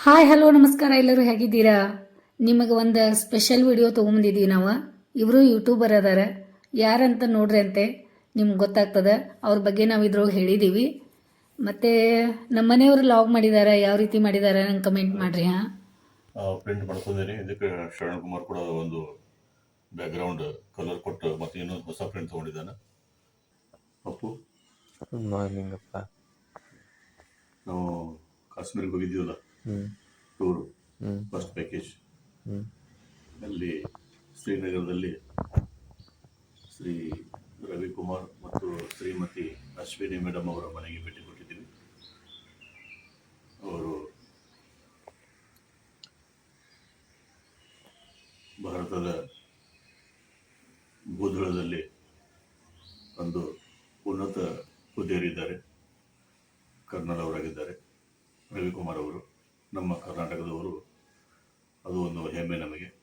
Hi hello ನಮಸ್ಕಾರ ಎಲ್ಲರೂ ಹೇಗಿದ್ದೀರಾ? ನಿಮಗೆ ಒಂದು ಸ್ಪೆಷಲ್ ವಿಡಿಯೋ ತೊಗೊಂಬಂದಿದ್ದೀವಿ ನಾವು. ಇವರು ಯೂಟ್ಯೂಬರ್ ಅದಾರ. ಯಾರಂತ ನೋಡ್ರಿ ಅಂತೆ ನಿಮ್ಗೆ ಗೊತ್ತಾಗ್ತದೆ. ಅವ್ರ ಬಗ್ಗೆ ನಾವು ಇದ್ರೊಳಗೆ ಹೇಳಿದ್ದೀವಿ ಮತ್ತು ನಮ್ಮ ಮನೆಯವರು ಲಾಗ್ ಮಾಡಿದ್ದಾರೆ ಯಾವ ರೀತಿ ಮಾಡಿದ್ದಾರೆ ನಂಗೆ ಕಮೆಂಟ್ ಮಾಡಿರಿ ಹಾಂ? ಪ್ರಿಂಟ್ ಮಾಡ್ಕೊಂಡಿದ್ದೀನಿ ಇದಕ್ಕೆ ಶರಣ್ ಕುಮಾರ್ ಕೂಡ ಒಂದು ಬ್ಯಾಕ್ಗ್ರೌಂಡ್ ಕಲರ್ ಕೊಟ್ಟು ಮತ್ತೆ ಇನ್ನೊಂದು ಹೊಸ ಪ್ರಿಂಟ್ ತೊಗೊಂಡಿದ್ದಾನೆ. ಅಪ್ಪು? ಗುಡ್ ಮಾರ್ನಿಂಗ್ ಅಪ್ಪ ನಾವು ಕಾಶ್ಮೀರಿಗೆ ಹೋಗಿದ್ದೀವಲ್ಲ? ಟೂರು ಫಸ್ಟ್ ಪ್ಯಾಕೇಜ್ ಅಲ್ಲಿ ಶ್ರೀನಗರದಲ್ಲಿ ಶ್ರೀ ರವಿಕುಮಾರ್ ಮತ್ತು ಶ್ರೀಮತಿ ಅಶ್ವಿನಿ ಮೇಡಮ್ ಅವರ ಮನೆಗೆ ಭೇಟಿ ಕೊಟ್ಟಿದ್ದೀವಿ. ಅವರು ಭಾರತದ ಭೂದಳದಲ್ಲಿ ಒಂದು ಉನ್ನತ ಹುದ್ದೆಯರಿದ್ದಾರೆ ಕರ್ನಲ್ ಅವರಾಗಿದ್ದಾರೆ. ರವಿಕುಮಾರ್ ಅವರು. ನಮ್ಮ ಕರ್ನಾಟಕದವರು, ಅದು ಒಂದು ಹೆಮ್ಮೆ ನಮಗೆ.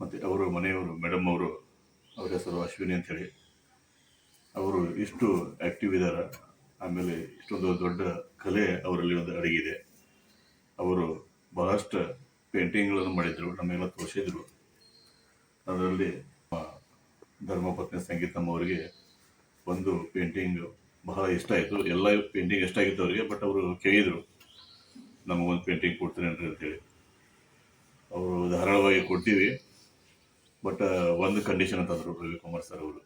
ಮತ್ತು ಅವರ ಮನೆಯವರು ಮೇಡಮ್ ಅವರು, ಅವರ ಹೆಸರು ಅಶ್ವಿನಿ ಅಂಥೇಳಿ ಅವರು ಇಷ್ಟು ಆ್ಯಕ್ಟಿವ್ ಇದ್ದಾರೆ. ಆಮೇಲೆ ಇಷ್ಟೊಂದು ದೊಡ್ಡ ಕಲೆ ಅವರಲ್ಲಿ ಒಂದು ಅಡಗಿದೆ. ಅವರು ಬಹಳಷ್ಟು ಪೇಂಟಿಂಗ್ಗಳನ್ನು ಮಾಡಿದರು, ನಮ್ಮೆಲ್ಲ ತೋರಿಸಿದರು. ಅದರಲ್ಲಿ ಧರ್ಮಪತ್ನಿ ಸಂಗೀತಮ್ಮ ಅವರಿಗೆ ಒಂದು ಪೇಂಟಿಂಗ್ ಬಹಳ ಇಷ್ಟ ಆಯಿತು. ಎಲ್ಲ ಪೇಂಟಿಂಗ್ ಇಷ್ಟ ಆಗಿತ್ತು ಅವರಿಗೆ ಬಟ್ ಅವರು ಕೇಳಿದರು. ನಮಗೊಂದು ಪೇಂಟಿಂಗ್ ಕೊಡ್ತೀನಿ ಅಂತೇಳಿ ಅವರು ಧಾರಾಳವಾಗಿ ಕೊಡ್ತೀವಿ ಬಟ್ ಒಂದು ಕಂಡೀಷನ್ ಅಂತಂದ್ರು ರವಿಕುಮಾರ್ ಸರ್ ಅವರು.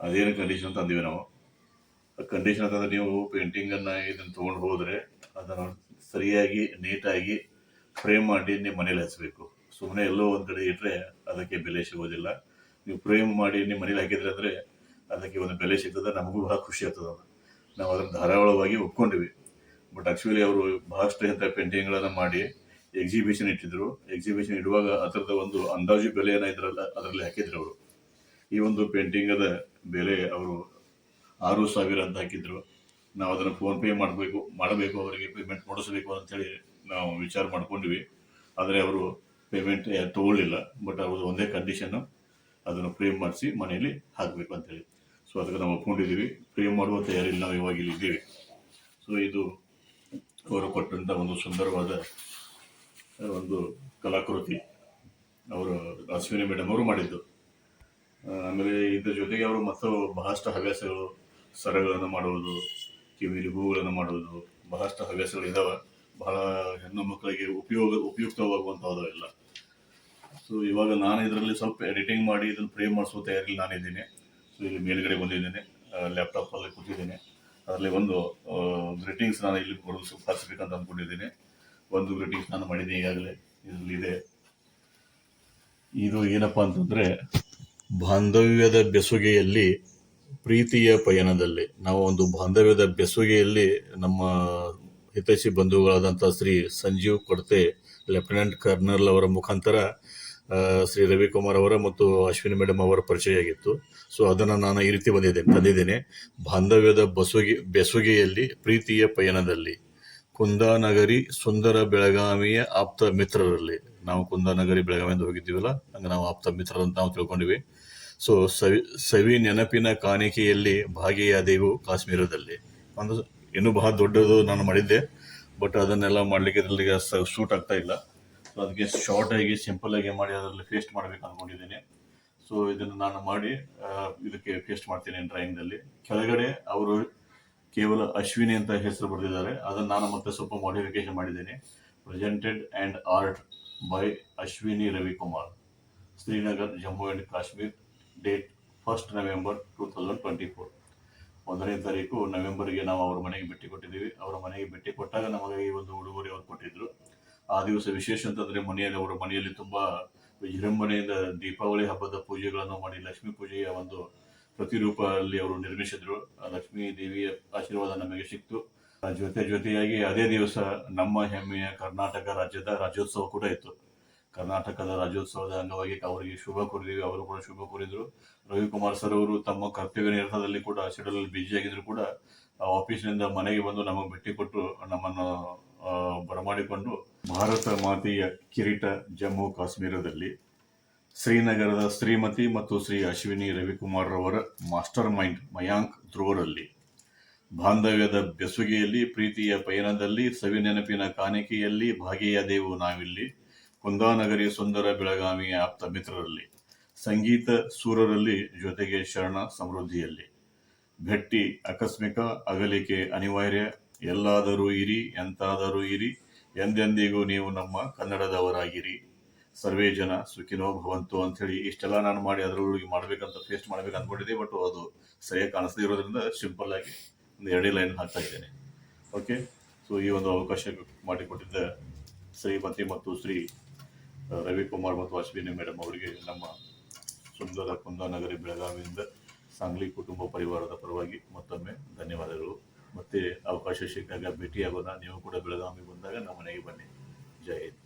ಅದೇನು ಕಂಡೀಷನ್ ತಂದಿವಿ ನಾವು. ಆ ಕಂಡೀಷನ್ ಅಂತಂದ್ರೆ ನೀವು ಪೇಂಟಿಂಗನ್ನು ಇದನ್ನು ತೊಗೊಂಡು ಹೋದರೆ ಅದನ್ನು ಸರಿಯಾಗಿ ನೀಟಾಗಿ ಫ್ರೇಮ್ ಮಾಡಿ ನಿಮ್ಮ ಮನೇಲಿ ಹಚ್ಚಬೇಕು ಸುಮ್ಮನೆ ಎಲ್ಲೋ ಒಂದು ಕಡೆ ಇಟ್ಟರೆ ಅದಕ್ಕೆ ಬೆಲೆ ಸಿಗೋದಿಲ್ಲ. ನೀವು ಫ್ರೇಮ್ ಮಾಡಿ ನಿಮ್ಮ ಮನೇಲಿ ಹಾಕಿದ್ರೆ ಅಂದರೆ ಅದಕ್ಕೆ ಒಂದು ಬೆಲೆ ಸಿಗ್ತದೆ, ನಮಗೂ ಬಹಳ ಖುಷಿ ಆಗ್ತದೆ. ನಾವು ಅದನ್ನು ಧಾರಾಳವಾಗಿ ಒಪ್ಕೊಂಡಿವಿ. ಬಟ್ ಆಕ್ಚುಲಿ ಅವರು ಬಹಳಷ್ಟು ಇಂಥ ಪೇಂಟಿಂಗ್ಗಳನ್ನು ಮಾಡಿ ಎಕ್ಸಿಬಿಷನ್ ಇಟ್ಟಿದ್ರು. ಎಕ್ಸಿಬಿಷನ್ ಇಡುವಾಗ ಅದರದ ಒಂದು ಅಂದಾಜು ಬೆಲೆಯನ್ನು ಇದರಲ್ಲ, ಅದರಲ್ಲಿ ಹಾಕಿದ್ರು ಅವರು. ಈ ಒಂದು ಪೇಂಟಿಂಗದ ಬೆಲೆ ಅವರು ಆರು ಸಾವಿರ ಅಂತ ಹಾಕಿದ್ರು. ನಾವು ಅದನ್ನು ಫೋನ್ ಪೇ ಮಾಡಬೇಕು ಮಾಡಬೇಕು, ಅವರಿಗೆ ಪೇಮೆಂಟ್ ಮಾಡಿಸ್ಬೇಕು ಅಂತೇಳಿ ನಾವು ವಿಚಾರ ಮಾಡ್ಕೊಂಡ್ವಿ. ಆದರೆ ಅವರು ಪೇಮೆಂಟ್ ತಗೊಳ್ಳಿಲ್ಲ. ಬಟ್ ಅವ್ರದ್ದು ಒಂದೇ ಕಂಡೀಷನ್ನು ಅದನ್ನು ಫ್ರೇಮ್ ಮಾಡಿಸಿ ಮನೆಯಲ್ಲಿ ಹಾಕಬೇಕು ಅಂತೇಳಿ ಸೊ ಅದಕ್ಕೆ ನಾವು ಒಪ್ಕೊಂಡಿದ್ದೀವಿ. ಫ್ರೇಮ್ ಮಾಡುವ ತಯಾರಿಯಲ್ಲಿ ನಾವು ಇವಾಗ ಇಲ್ಲಿ ಇದ್ದೀವಿ. ಸೊ ಇದು ಅವರು ಕೊಟ್ಟಂಥ ಒಂದು ಸುಂದರವಾದ ಒಂದು ಕಲಾಕೃತಿ ಅವರು, ಅಶ್ವಿನಿ ಮೇಡಮ್ ಅವರು ಮಾಡಿದ್ದು. ಆಮೇಲೆ ಇದ್ರ ಜೊತೆಗೆ ಅವರು ಮತ್ತು ಬಹಳಷ್ಟು ಹವ್ಯಾಸಗಳು, ಸರಗಳನ್ನು ಮಾಡುವುದು, ಕಿವಿಲಿ ಹೂಗಳನ್ನು ಮಾಡುವುದು, ಬಹಳಷ್ಟು ಹವ್ಯಾಸಗಳು ಇದಾವೆ. ಬಹಳ ಹೆಣ್ಣು ಮಕ್ಕಳಿಗೆ ಉಪಯೋಗ ಉಪಯುಕ್ತವಾಗುವಂಥದ್ದು ಎಲ್ಲ. ಸೊ ಇವಾಗ ನಾನು ಇದರಲ್ಲಿ ಸ್ವಲ್ಪ ಎಡಿಟಿಂಗ್ ಮಾಡಿ, ಇದನ್ನು ಫ್ರೇಮ್ ಮಾಡಿಸೋ ತಯಾರಿಯಲ್ಲಿ ನಾನಿದ್ದೀನಿ. ಸೊ ಇಲ್ಲಿ ಮೇಲ್ಗಡೆ ಬಂದಿದ್ದೇನೆ ಲ್ಯಾಪ್ಟಾಪಲ್ಲಿ ಕೂತಿದ್ದೇನೆ. ಅದರಲ್ಲಿ ಒಂದು ಗ್ರೀಟಿಂಗ್ಸ್ ನಾನು ಇಲ್ಲಿ ಕೊಡಲು ಸುಪಾರಿಸಬೇಕಂತ ಅಂದ್ಕೊಂಡಿದ್ದೀನಿ ಒಂದು ಗ್ರೀಟಿಂಗ್ಸ್ ನಾನು ಮಾಡಿದ್ದೀನಿ ಈಗಾಗಲೇ. ಇದರಲ್ಲಿದೆ ಇದು ಏನಪ್ಪ ಅಂತಂದ್ರೆ, ಬಾಂಧವ್ಯದ ಬೆಸುಗೆಯಲ್ಲಿ ಪ್ರೀತಿಯ ಪಯಣದಲ್ಲಿ, ನಾವು ಒಂದು ಬಾಂಧವ್ಯದ ಬೆಸುಗೆಯಲ್ಲಿ ನಮ್ಮ ಹಿತೈಷಿ ಬಂಧುಗಳಾದಂಥ ಶ್ರೀ ಸಂಜೀವ್ ಕೊಡ್ತೆ ಲೆಫ್ಟಿನೆಂಟ್ ಕರ್ನಲ್ ಅವರ ಮುಖಾಂತರ ಶ್ರೀ ರವಿಕುಮಾರ್ ಅವರ ಮತ್ತು ಅಶ್ವಿನಿ ಮೇಡಮ್ ಅವರ ಪರಿಚಯ ಆಗಿತ್ತು. ಸೊ ಅದನ್ನು ನಾನು ಈ ರೀತಿ ಬಂದಿದ್ದೇನೆ. ತಂದಿದ್ದೇನೆ ಬಾಂಧವ್ಯದ ಬಸುಗೆ, ಬೆಸುಗೆಯಲ್ಲಿ, ಪ್ರೀತಿಯ ಪಯಣದಲ್ಲಿ, ಕುಂದಾನಗರಿ ಸುಂದರ ಬೆಳಗಾವಿಯ ಆಪ್ತ ಮಿತ್ರರಲ್ಲಿ. ನಾವು ಕುಂದಾನಗರಿ ಬೆಳಗಾವಿಯಿಂದ ಹೋಗಿದ್ದೀವಲ್ಲ, ಹಂಗೆ ನಾವು ಆಪ್ತ ಮಿತ್ರರಂತ ನಾವು ತಿಳ್ಕೊಂಡಿವಿ. ಸೊ ಸವಿ ಸವಿ ನೆನಪಿನ ಕಾಣಿಕೆಯಲ್ಲಿ ಭಾಗಿಯಾದೆವು ಕಾಶ್ಮೀರದಲ್ಲಿ. ಒಂದು, ಇನ್ನೂ ಬಹಳ ದೊಡ್ಡದು ನಾನು ಮಾಡಿದ್ದೆ, ಬಟ್ ಅದನ್ನೆಲ್ಲ ಮಾಡಲಿಕ್ಕೆ ಸೂಟ್ ಆಗ್ತಾ ಇಲ್ಲ. ಸೊ ಅದಕ್ಕೆ ಸಿಂಪಲ್ ಆಗಿ ಮಾಡಿ ಅದರಲ್ಲಿ ಫೇಸ್ಟ್ ಮಾಡಬೇಕು ಅಂದ್ಕೊಂಡಿದ್ದೀನಿ ಸೊ ಇದನ್ನು ನಾನು ಮಾಡಿ ಇದಕ್ಕೆ ಪೇಸ್ಟ್ ಮಾಡ್ತೀನಿ ಡ್ರಾಯಿಂಗ್ದಲ್ಲಿ ಕೆಳಗಡೆ ಅವರು ಕೇವಲ ಅಶ್ವಿನಿ ಅಂತ ಹೆಸರು ಬರೆದಿದ್ದಾರೆ. ಅದನ್ನು ನಾನು ಮತ್ತೆ ಸ್ವಲ್ಪ ಮಾಡಿಫಿಕೇಶನ್ ಮಾಡಿದ್ದೀನಿ. Presented and art by Ashwini Ravikumar Srinagar Jammu and Kashmir date first November two thousand twenty four ಒಂದನೇ ತಾರೀಕು ನವೆಂಬರ್ಗೆ ನಾವು ಅವ್ರ ಮನೆಗೆ ಭೇಟಿ ಕೊಟ್ಟಿದ್ದೀವಿ. ಅವರ ಮನೆಗೆ ಭೇಟಿ ಕೊಟ್ಟಾಗ ನಮಗೆ ಈ ಒಂದು ಉಡುಗೊರೆ ಅವ್ರು ಕೊಟ್ಟಿದ್ರು. ಆ ದಿವಸ ವಿಶೇಷ ಅಂತಂದ್ರೆ ಮನೆಯಲ್ಲಿ ಅವರ ಮನೆಯಲ್ಲಿ ತುಂಬಾ ವಿಜೃಂಭಣೆಯಿಂದ ದೀಪಾವಳಿ ಹಬ್ಬದ ಪೂಜೆಗಳನ್ನು ಮಾಡಿ ಲಕ್ಷ್ಮೀ ಪೂಜೆಯ ಒಂದು ಪ್ರತಿರೂಪ ಅಲ್ಲಿ ಅವರು ನಿರ್ಮಿಸಿದ್ರು. ಲಕ್ಷ್ಮೀ ದೇವಿಯ ಆಶೀರ್ವಾದ ನಮಗೆ ಸಿಕ್ತು. ಜೊತೆ ಜೊತೆಯಾಗಿ ಅದೇ ದಿವಸ ನಮ್ಮ ಹೆಮ್ಮೆಯ ಕರ್ನಾಟಕ ರಾಜ್ಯದ ರಾಜ್ಯೋತ್ಸವ ಕೂಡ ಇತ್ತು. ಕರ್ನಾಟಕದ ರಾಜ್ಯೋತ್ಸವದ ಅಂಗವಾಗಿ ಅವರಿಗೆ ಶುಭ ಕೋರಿದೀವಿ. ಅವರು ಕೂಡ ಶುಭ ಕೋರಿದ್ರು. ರವಿಕುಮಾರ್ ಸರ್ ಅವರು ತಮ್ಮ ಕರ್ತವ್ಯ ನಿರತದಲ್ಲಿ ಕೂಡ ಶೆಡ್ಯೂಲ್ ಆಗಿದ್ರು ಕೂಡ ಆಫೀಸ್ನಿಂದ ಮನೆಗೆ ಬಂದು ನಮಗೆ ಭೇಟಿ ಕೊಟ್ಟು ನಮ್ಮನ್ನು ಬರಮಾಡಿಕೊಂಡು ಭಾರತ ಮಾತೆಯ ಕಿರೀಟ ಜಮ್ಮು ಕಾಶ್ಮೀರದಲ್ಲಿ ಶ್ರೀನಗರದ ಶ್ರೀಮತಿ ಮತ್ತು ಶ್ರೀ ಅಶ್ವಿನಿ ರವಿಕುಮಾರ್ ರವರ ಮಾಸ್ಟರ್ ಮೈಂಡ್ ಮಯಾಂಕ್ ಧ್ರುವರಲ್ಲಿ. ಬಾಂಧವ್ಯದ ಬೆಸುಗೆಯಲ್ಲಿ, ಪ್ರೀತಿಯ ಪಯಣದಲ್ಲಿ ಸವಿನೆನಪಿನ ಕಾಣಿಕೆಯಲ್ಲಿ ಭಾಗಿಯಾದೆವು ನಾವಿಲ್ಲಿ ಕುಂದಾನಗರಿ ಸುಂದರ ಬೆಳಗಾವಿಯ ಆಪ್ತ ಮಿತ್ರರಲ್ಲಿ, ಸಂಗೀತ ಸೂರರಲ್ಲಿ ಜೊತೆಗೆ ಶರಣ ಸಮೃದ್ಧಿಯಲ್ಲಿ. ಭೆಟ್ಟಿ ಆಕಸ್ಮಿಕ ಅಗಲಿಕೆ ಅನಿವಾರ್ಯ ಎಲ್ಲಾದರೂ ಇರಿ, ಎಂತಾದರೂ ಇರಿ, ಎಂದೆಂದಿಗೂ ನೀವು ನಮ್ಮ ಕನ್ನಡದವರಾಗಿರಿ. ಸರ್ವೇ ಜನ ಸುಖಿನೋ ಭವಂತು ಅಂಥೇಳಿ ಇಷ್ಟೆಲ್ಲ ನಾನು ಮಾಡಿ ಅದರೊಳಗೆ ಮಾಡ್ಬೇಕಂತ ಫೇಸ್ಟ್ ಮಾಡ್ಬೇಕು ಅಂದ್ಕೊಂಡಿದ್ದೆ ಬಟ್ ಅದು ಸರಿಯಾಗಿ ಕಾಣಿಸದೇ ಇರೋದ್ರಿಂದ ಸಿಂಪಲ್ ಆಗಿ ಒಂದು ಎರಡೇ ಲೈನ್ ಹಾಕ್ತಾ ಇದ್ದೇನೆ. ಓಕೆ ಸೊ ಈ ಒಂದು ಅವಕಾಶ ಮಾಡಿಕೊಟ್ಟಿದ್ದ ಶ್ರೀಮತಿ ಮತ್ತು ಶ್ರೀ ರವಿಕುಮಾರ್ ಮತ್ತು ಅಶ್ವಿನಿ ಮೇಡಮ್ ಅವರಿಗೆ ನಮ್ಮ ಸುಂದರ ಕುಂದಾನಗರಿ ಬೆಳಗಾವಿಯಿಂದ ಸಾಂಗ್ಲಿ ಕುಟುಂಬ ಪರಿವಾರದ ಪರವಾಗಿ ಮತ್ತೊಮ್ಮೆ ಧನ್ಯವಾದಗಳು. ಮತ್ತೆ ಅವಕಾಶ ಸಿಕ್ಕಾಗ ಭೇಟಿಯಾಗೋಣ ನೀವು ಕೂಡ ಬೆಳಗಾವಿ ಬಂದಾಗ ನಮ್ಮ ಮನೆಗೆ ಬನ್ನಿ. ಜೈ ಹಿಂದ್.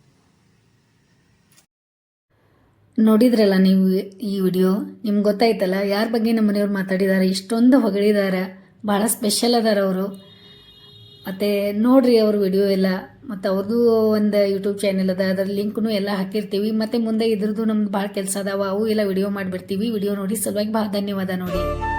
ನೋಡಿದ್ರಲ್ಲ ನೀವು ಈ ವಿಡಿಯೋ? ನಿಮ್ಗೆ ಗೊತ್ತಾಯ್ತಲ್ಲ? ಯಾರ ಬಗ್ಗೆ ನಮ್ಮ ಮನೆಯವ್ರು ಮಾತಾಡಿದ್ದಾರೆ ಇಷ್ಟೊಂದು ಹೊಗಳಿದ್ದಾರೆ ಭಾಳ ಸ್ಪೆಷಲ್ ಅದಾರ ಅವರು. ಮತ್ತು ನೋಡ್ರಿ ಅವ್ರ ವಿಡಿಯೋ ಎಲ್ಲ. ಮತ್ತು ಅವ್ರದ್ದು ಒಂದು ಯೂಟ್ಯೂಬ್ ಚಾನೆಲ್ ಅದ. ಅದರ ಲಿಂಕ್ನು ಎಲ್ಲ ಹಾಕಿರ್ತೀವಿ. ಮತ್ತು ಮುಂದೆ ಇದ್ರದ್ದು ನಮ್ದು ಭಾಳ ಕೆಲಸ ಅದಾವ. ಅವು ಎಲ್ಲ ವಿಡಿಯೋ ಮಾಡಿಬಿಡ್ತೀವಿ. ವಿಡಿಯೋ ನೋಡಿ ಸಲುವಾಗಿ ಭಾಳ ಧನ್ಯವಾದ ನೋಡಿ.